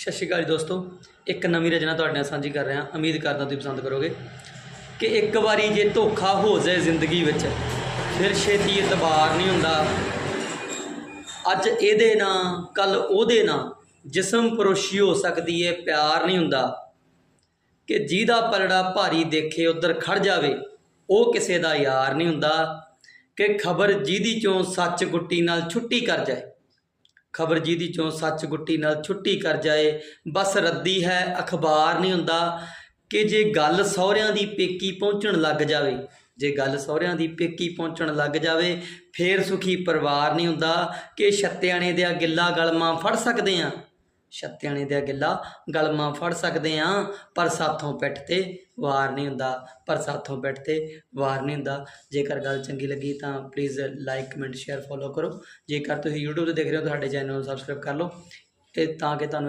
ਸਤਿ ਸ਼੍ਰੀ ਅਕਾਲ ਜੀ ਦੋਸਤੋ। ਇੱਕ ਨਵੀਂ ਰਚਨਾ ਤੁਹਾਡੇ ਨਾਲ ਸਾਂਝੀ ਕਰ ਰਿਹਾ। ਉਮੀਦ ਕਰਦਾ ਤੁਸੀਂ ਪਸੰਦ ਕਰੋਗੇ ਕਿ ਇੱਕ ਵਾਰੀ ਜੇ ਧੋਖਾ ਹੋ ਜਾਏ ਜ਼ਿੰਦਗੀ ਵਿੱਚ, ਫਿਰ ਛੇਤੀ ਇਤਬਾਰ ਨਹੀਂ ਹੁੰਦਾ। ਅੱਜ ਇਹਦੇ ਨਾਲ ਕੱਲ ਉਹਦੇ ਨਾਲ ਜਿਸਮ ਪਰੋਸ਼ੀ ਹੋ ਸਕਦੀ ਹੈ ਪਿਆਰ ਨਹੀਂ ਹੁੰਦਾ। ਕਿ ਜਿਹਦਾ ਪਲੜਾ ਭਾਰੀ ਦੇਖੇ ਉਧਰ ਖੜ ਜਾਵੇ, ਉਹ ਕਿਸੇ ਦਾ ਯਾਰ ਨਹੀਂ ਹੁੰਦਾ। ਕਿ ਖਬਰ ਜਿਹਦੀ ਚੋਂ ਸੱਚ ਗੁੱਟੀ ਨਾਲ ਛੁੱਟੀ ਕਰ ਜਾਏ। ਖਬਰ ਜਿਹਦੀ ਚੋਂ ਸੱਚ ਗੁੱਟੀ ਨਾਲ ਛੁੱਟੀ ਕਰ ਜਾਏ। ਬਸ ਰੱਦੀ ਹੈ, ਅਖਬਾਰ ਨਹੀਂ ਹੁੰਦਾ ਕਿ ਜੇ ਗੱਲ ਸਹੁਰਿਆਂ ਦੀ ਪੇਕੀ ਪਹੁੰਚਣ ਲੱਗ ਜਾਵੇ। ਜੇ ਗੱਲ ਸਹੁਰਿਆਂ ਦੀ ਪੇਕੀ ਪਹੁੰਚਣ ਲੱਗ ਜਾਵੇ, ਫੇਰ ਸੁਖੀ ਪਰਿਵਾਰ ਨਹੀਂ ਹੁੰਦਾ ਕਿ ਛੱਤਿਆਣੇ ਦੇ ਗਿੱਲਾ ਗਲਮਾਂ ਫੜ ਸਕਦੇ ਆ ਛੱਤਿਆਣੇ ਦਾ ਗਿੱਲਾ ਗਲਮਾਂ ਫੜ ਸਕਦੇ ਆ, ਪਰ ਸਾਥੋਂ ਪਿੱਠ ਤੇ ਵਾਰ ਨਹੀਂ ਹੁੰਦਾ, ਪਰ ਸਾਥੋਂ ਪਿੱਠ ਤੇ ਵਾਰ ਨਹੀਂ ਹੁੰਦਾ। ਜੇਕਰ ਗੱਲ ਚੰਗੀ ਲੱਗੀ ਤਾਂ please like comment share follow ਕਰੋ। ਜੇਕਰ ਤੁਸੀਂ YouTube ਤੇ ਦੇਖ ਰਹੇ ਹੋ ਤਾਂ ਸਾਡੇ ਚੈਨਲ ਨੂੰ ਸਬਸਕ੍ਰਾਈਬ ਕਰ ਲਓ। ਤੇ ਤਾਂ ਕਿ ਤੁਹਾਨੂੰ ਇਹਦੇ